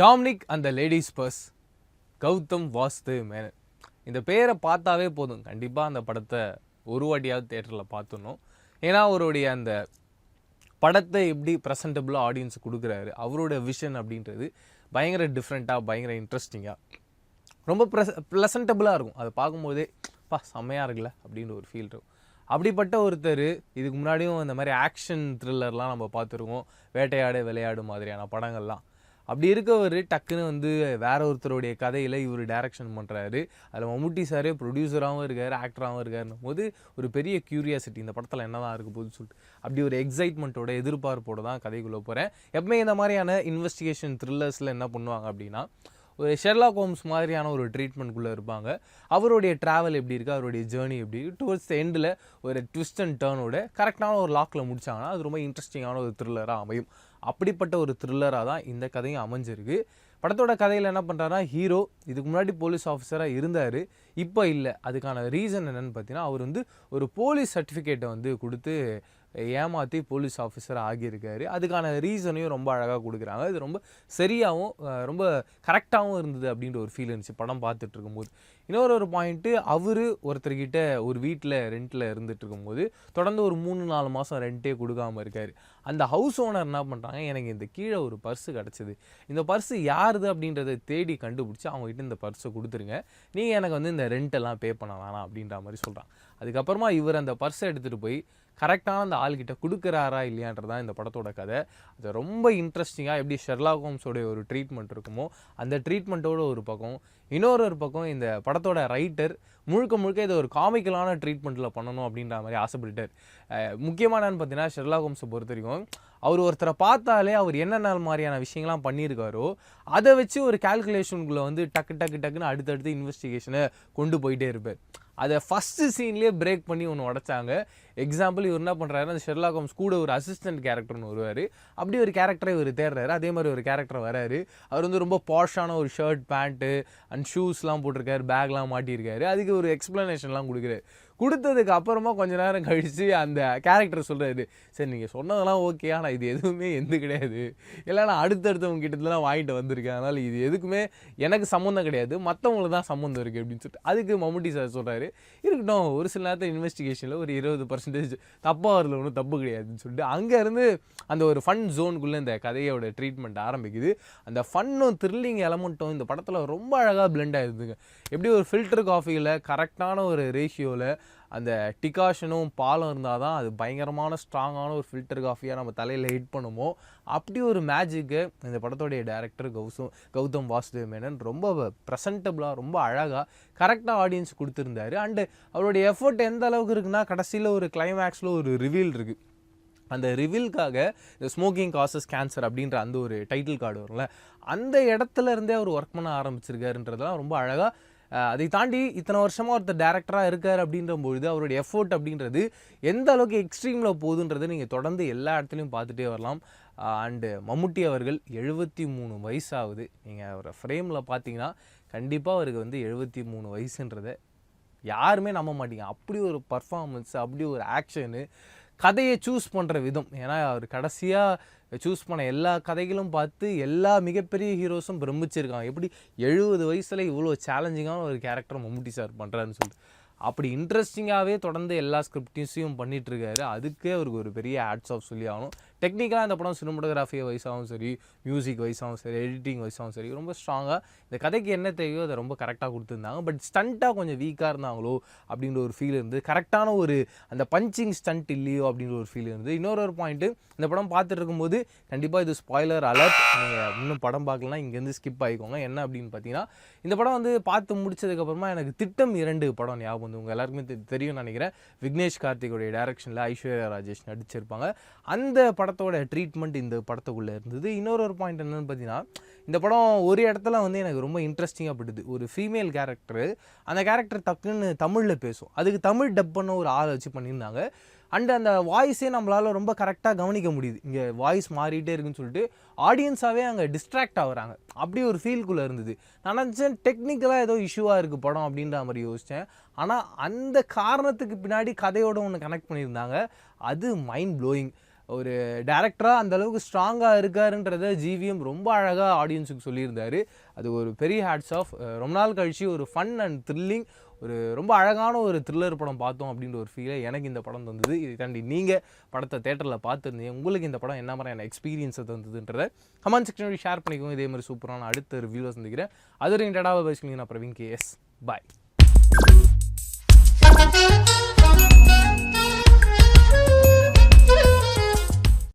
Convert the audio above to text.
Dominic அந்த ladies purse Gautham வாஸ்து மேனன். இந்த பேரை பார்த்தாவே போதும். கண்டிப்பாக அந்த படத்தை ஒரு வாட்டியாவது தேட்டரில் பார்த்துடணும். ஏன்னா அவருடைய அந்த படத்தை எப்படி ப்ரெசன்டபுளாக ஆடியன்ஸ் கொடுக்குறாரு அவரோட விஷன் அப்படின்றது பயங்கர டிஃப்ரெண்ட்டாக பயங்கர இன்ட்ரெஸ்டிங்காக ரொம்ப ப்ரெஸ் ப்ளசன்டபுளாக இருக்கும். அதை பார்க்கும்போதே பா செம்மையாக இருக்குல்ல அப்படின்ற ஒரு ஃபீல் இருக்கும். அப்படிப்பட்ட ஒருத்தர் இதுக்கு முன்னாடியும் இந்த மாதிரி ஆக்ஷன் த்ரில்லர்லாம் நம்ம பார்த்துருக்கோம். வேட்டையாடு விளையாடு மாதிரியான படங்கள்லாம். அப்படி இருக்கவர் டக்குன்னு வந்து வேற ஒருத்தருடைய கதையில் இவர் டைரக்ஷன் பண்ணுறாரு அதில் மம்முட்டி சாரே ப்ரொடியூசராகவும் இருக்கார் ஆக்டராகவும் இருக்காருன்னும் போது ஒரு பெரிய க்யூரியாசிட்டி இந்த படத்தில் என்ன தான் இருக்க போகுதுன்னு சொல்லிட்டு. அப்படி ஒரு எக்ஸைட்மெண்ட்டோட எதிர்பார்ப்போட தான் கதைக்குள்ளே போகிறேன் எப்பவுமே இந்த மாதிரியான இன்வெஸ்டிகேஷன் த்ரில்லர்ஸில் என்ன பண்ணுவாங்க அப்படின்னா ஒரு ஷெர்லாக் ஹோம்ஸ் மாதிரியான ஒரு ட்ரீட்மெண்ட்குள்ளே இருப்பாங்க. அவருடைய ட்ராவல் எப்படி இருக்குது அவருடைய ஜேர்னி எப்படி டுவர்ட்ஸ் எண்டில் ஒரு ட்விஸ்ட் அண்ட் டேர்னோட கரெக்டான ஒரு லாக்கில் முடிச்சாங்கன்னா அது ரொம்ப இன்ட்ரெஸ்டிங்கான ஒரு த்ரில்லராக அமையும். அப்படிப்பட்ட ஒரு த்ரில்லராக தான் இந்த கதையும் அமைஞ்சிருக்கு. படத்தோட கதையில் என்ன பண்ணுறாருனா ஹீரோ இதுக்கு முன்னாடி போலீஸ் ஆஃபீஸராக இருந்தார். இப்போ இல்லை. அதுக்கான ரீசன் என்னென்னு பார்த்தீங்கன்னா அவர் வந்து ஒரு போலீஸ் சர்டிஃபிகேட்டை வந்து கொடுத்து ஏமாற்றி போலீஸ் ஆஃபீஸர் ஆகியிருக்காரு. அதுக்கான ரீசனையும் ரொம்ப அழகாக கொடுக்குறாங்க. இது ரொம்ப சரியாகவும் ரொம்ப கரெக்டாகவும் இருந்தது அப்படின்ற ஒரு ஃபீல் இருந்துச்சு. படம் பார்த்துட்டு இருக்கும்போது இன்னொரு ஒரு பாயிண்ட்டு அவர் ஒருத்தர்கிட்ட ஒரு வீட்டில் ரெண்ட்டில் இருந்துட்டு இருக்கும்போது தொடர்ந்து ஒரு மூணு நாலு மாதம் ரெண்ட்டே கொடுக்காம இருக்கார். அந்த ஹவுஸ் ஓனர் என்ன பண்ணுறாங்க எனக்கு இந்த கீழே ஒரு பர்ஸு கிடச்சிது. இந்த பர்ஸு யாருது அப்படின்றத தேடி கண்டுபிடிச்சி அவங்ககிட்ட இந்த பர்ஸை கொடுத்துருங்க. நீங்கள் எனக்கு வந்து இந்த ரெண்டெல்லாம் பே பண்ண வேணாம் அப்படின்ற மாதிரி சொல்கிறாங்க அதுக்கப்புறமா இவர் அந்த பர்ஸை எடுத்துகிட்டு போய் கரெக்டான அந்த ஆள்கிட்ட கொடுக்குறாரா இல்லையான்றதான் இந்த படத்தோட கதை. அது ரொம்ப இன்ட்ரெஸ்டிங்காக எப்படி ஷெர்லாக் ஹோம்ஸோடைய ஒரு ட்ரீட்மெண்ட் இருக்குமோ அந்த ட்ரீட்மெண்ட்டோட ஒரு பக்கம் இன்னொரு ஒரு பக்கம் இந்த படத்தோட ரைட்டர் முழுக்க முழுக்க இதை ஒரு காமிக்கலான ட்ரீட்மெண்ட்டில் பண்ணணும் அப்படின்ற மாதிரி ஆசைப்பட்டுட்டார். முக்கியமானன்னு பார்த்தீங்கன்னா ஷெர்லா ஹோம்ஸை பொறுத்த வரைக்கும் அவர் ஒருத்தரை பார்த்தாலே அவர் என்னென்ன மாதிரியான விஷயங்கள்லாம் பண்ணியிருக்காரோ அதை வச்சு ஒரு கால்குலேஷனுக்குள்ளே வந்து டக்கு டக்கு டக்குன்னு அடுத்தடுத்து இன்வெஸ்டிகேஷனை கொண்டு போயிட்டே இருப்பார். அதை ஃபஸ்ட்டு சீன்லேயே பிரேக் பண்ணி ஒன்று உடைச்சாங்க. எக்ஸாம்பிள் இவர் என்ன பண்ணுறாரு அந்த ஷெர்லாக் ஹோம்ஸ் கூட ஒரு அசிஸ்டன்ட் கேரக்டர்னு வருவார். அப்படி ஒரு கேரக்டரை இவர் தேடுறாரு. அதே மாதிரி ஒரு கேரக்டர் வராரு. அவர் வந்து ரொம்ப பாஷான ஒரு ஷர்ட் பேண்ட்டு அண்ட் ஷூஸ்லாம் போட்டிருக்காரு. பேக்லாம் மாட்டியிருக்காரு. அதுக்கு ஒரு எக்ஸ்ப்ளனேஷன்லாம் கொடுக்குறாரு. கொடுத்ததுக்கு அப்புறமா கொஞ்ச நேரம் கழித்து அந்த கேரக்டர் சொல்கிறாரு சரி நீங்கள் சொன்னதெல்லாம் ஓகே ஆனால் இது எதுவுமே எந்த கிடையாது. இல்லைனா அடுத்தடுத்தவங்க கிட்டலாம் வாங்கிட்டு வந்திருக்கேன். அதனால் இது எதுக்குமே எனக்கு சம்மந்தம் கிடையாது. மற்றவங்களுக்கு தான் சம்மந்தம் இருக்குது அப்படின்னு சொல்லிட்டு அதுக்கு மம்முட்டி சார் சொல்கிறாரு இருக்கட்டும் ஒரு சில நேரத்தில் இன்வெஸ்டிகேஷனில் ஒரு இருபது பர்சன்டேஜ் தப்பாக வரல ஒன்றும் தப்பு கிடையாதுன்னு சொல்லிட்டு அங்கேருந்து அந்த ஒரு ஃபன் ஜோனுக்குள்ளே இந்த கதையோட ட்ரீட்மெண்ட் ஆரம்பிக்குது. அந்த ஃபன்னும் த்ரில்லிங் எலமெண்ட்டும் இந்த படத்தில் ரொம்ப அழகாக பிளெண்ட் ஆகிருதுங்க எப்படி ஒரு ஃபில்டர் காஃபியில் கரெக்டான ஒரு ரேஷியோவில் அந்த டிகாஷனும் பாலும் இருந்தால் தான் அது பயங்கரமான ஸ்ட்ராங்கான ஒரு ஃபில்டர் காஃபியாக நம்ம தலையில் ஹிட் பண்ணுமோ? அப்படி ஒரு மேஜிக்கு இந்த படத்தோடைய டேரக்டர் கௌசம் கௌதம் வாசுதேவ் மேனன் ரொம்ப ப்ரெசன்டபுளாக ரொம்ப அழகாக கரெக்டாக ஆடியன்ஸ் கொடுத்துருந்தாரு. அண்டு அவருடைய எஃபர்ட் எந்த அளவுக்கு இருக்குன்னா கடைசியில் ஒரு கிளைமேக்ஸில் ஒரு ரிவீல் இருக்குது அந்த ரிவில்காக இந்த ஸ்மோக்கிங் காசஸ் கேன்சர் அப்படின்ற அந்த ஒரு டைட்டில் கார்டு வரும்ல அந்த இடத்துல இருந்தே அவர் ஒர்க் பண்ண ஆரம்பிச்சிருக்காருன்றதெல்லாம் ரொம்ப அழகாக அதை தாண்டி இத்தனை வருஷமாக ஒருத்தர் டேரக்டராக இருக்கார் அப்படின்ற பொழுது அவருடைய எஃபோர்ட் அப்படின்றது எந்த அளவுக்கு எக்ஸ்ட்ரீமில் போகுதுன்றதை நீங்கள் தொடர்ந்து எல்லா இடத்துலையும் பார்த்துட்டே வரலாம். அண்டு மம்முட்டி அவர்கள் எழுபத்தி மூணு வயசாகுது. நீங்கள் அவரை ஃப்ரேமில் பார்த்தீங்கன்னா கண்டிப்பாக அவருக்கு வந்து எழுபத்தி மூணு வயசுன்றதை யாருமே நம்ப மாட்டீங்க. அப்படி ஒரு பர்ஃபார்மன்ஸ் அப்படி ஒரு ஆக்ஷனு கதையை சூஸ் பண்ணுற விதம். ஏன்னா அவர் கடைசியாக சூஸ் பண்ண எல்லா கதைகளும் பார்த்து எல்லா மிகப்பெரிய ஹீரோஸும் பிரமிச்சிருக்காங்க. எப்படி எழுபது வயசில் இவ்வளோ சேலஞ்சிங்கான ஒரு கேரக்டர் மம்முட்டி சார் பண்ணுறாருன்னு சொல்லிட்டு. அப்படி இன்ட்ரெஸ்டிங்காகவே தொடர்ந்து எல்லா ஸ்கிரிப்டிஸையும் பண்ணிகிட்ருக்காரு அதுக்கே அவருக்கு ஒரு பெரிய ஆட்ஸ் ஆஃப் சொல்லி ஆகணும். டெக்னிக்கலாக இந்த படம் சினிமோட்டோகிராஃபி வைஸாகவும் சரி மியூசிக் வைஸாகவும் சரி எடிட்டிங் வைஸாகவும் சரி ரொம்ப ஸ்ட்ராங்காக இந்த கதைக்கு என்ன தேவையோ அதை ரொம்ப கரெக்டாக கொடுத்துருந்தாங்க. பட் ஸ்டண்ட்டாக கொஞ்சம் வீக்காக இருந்தாங்களோ அப்படின்ற ஒரு ஃபீல் இருந்து கரெக்டான ஒரு அந்த பஞ்சிங் ஸ்டண்ட் இல்லையோ அப்படின்ற ஒரு ஃபீல் இருந்து இன்னொரு ஒரு பாயிண்ட்டு இந்த படம் பார்த்துட்டு இருக்கும்போது கண்டிப்பாக இது ஸ்பாய்லர் அலர்ட் நீங்கள் இன்னும் படம் பார்க்கலாம் இங்கேருந்து ஸ்கிப் ஆகிக்கோங்க என்ன அப்படின்னு பார்த்தீங்கன்னா இந்த படம் வந்து பார்த்து முடிச்சதுக்கப்புறமா எனக்கு திட்டம் இரண்டு படம் ஞாபகம் வந்து உங்கள் எல்லாருக்குமே தெரியும்னு நினைக்கிறேன். விக்னேஷ் கார்த்திகோடைய டைரக்ஷனில் ஐஸ்வர்யா ராஜேஷ் நடிச்சிருப்பாங்க. அந்த படத்தோட ட்ரீட்மெண்ட் இந்த படத்துக்குள்ளே இருந்தது. இன்னொரு ஒரு பாயிண்ட் என்னென்னு பார்த்தீங்கன்னா இந்த படம் ஒரு இடத்துல வந்து எனக்கு ரொம்ப இன்ட்ரெஸ்டிங்காக பட்டுது. ஒரு ஃபீமேல் கேரக்டர் அந்த கேரக்டர் டக்குன்னு தமிழில் பேசும். அதுக்கு தமிழ் டப் பண்ண ஒரு ஆளை வச்சு பண்ணியிருந்தாங்க. அண்ட் அந்த வாய்ஸே நம்மளால் ரொம்ப கரெக்டாக கவனிக்க முடியுது. இங்கே வாய்ஸ் மாறிட்டே இருக்குன்னு சொல்லிட்டு ஆடியன்ஸாகவே அங்கே டிஸ்ட்ராக்ட் ஆகுறாங்க. அப்படி ஒரு ஃபீல்குள்ளே இருந்தது. நான் நினச்சேன் டெக்னிக்கலாக ஏதோ இஷ்யூவாக இருக்குது படம் அப்படின்ற மாதிரி யோசித்தேன் ஆனால் அந்த காரணத்துக்கு பின்னாடி கதையோட ஒன்று கனெக்ட் பண்ணியிருந்தாங்க. அது மைண்ட் ப்ளோயிங் ஒரு டேரக்டராக அந்த அளவுக்கு ஸ்ட்ராங்காக இருக்காருன்றத ஜிவிஎம் ரொம்ப அழகாக ஆடியன்ஸுக்கு சொல்லியிருந்தாரு. அது ஒரு பெரிய ஹேட்ஸ் ஆஃப் ரொம்ப நாள் கழிச்சு ஒரு ஃபன் அண்ட் த்ரில்லிங் ஒரு ரொம்ப அழகான ஒரு த்ரில்லர் படம் பார்த்தோம் அப்படின்ற ஒரு ஃபீலை எனக்கு இந்த படம் தந்தது. இதை தாண்டி நீங்கள் படத்தை தேட்டரில் பார்த்துருந்தீங்க. உங்களுக்கு இந்த படம் என்ன மாதிரியான எக்ஸ்பீரியன்ஸை தந்ததுன்றதை கமெண்ட் செக்ஷனோட ஷேர் பண்ணிக்கோங்க. இதே மாதிரி சூப்பரான அடுத்த ரிவ்யூவில் சந்திக்கிறேன். அது ரிலேட்டடாக பேசுகிறீங்க நான் Praveen KS bye Thank you.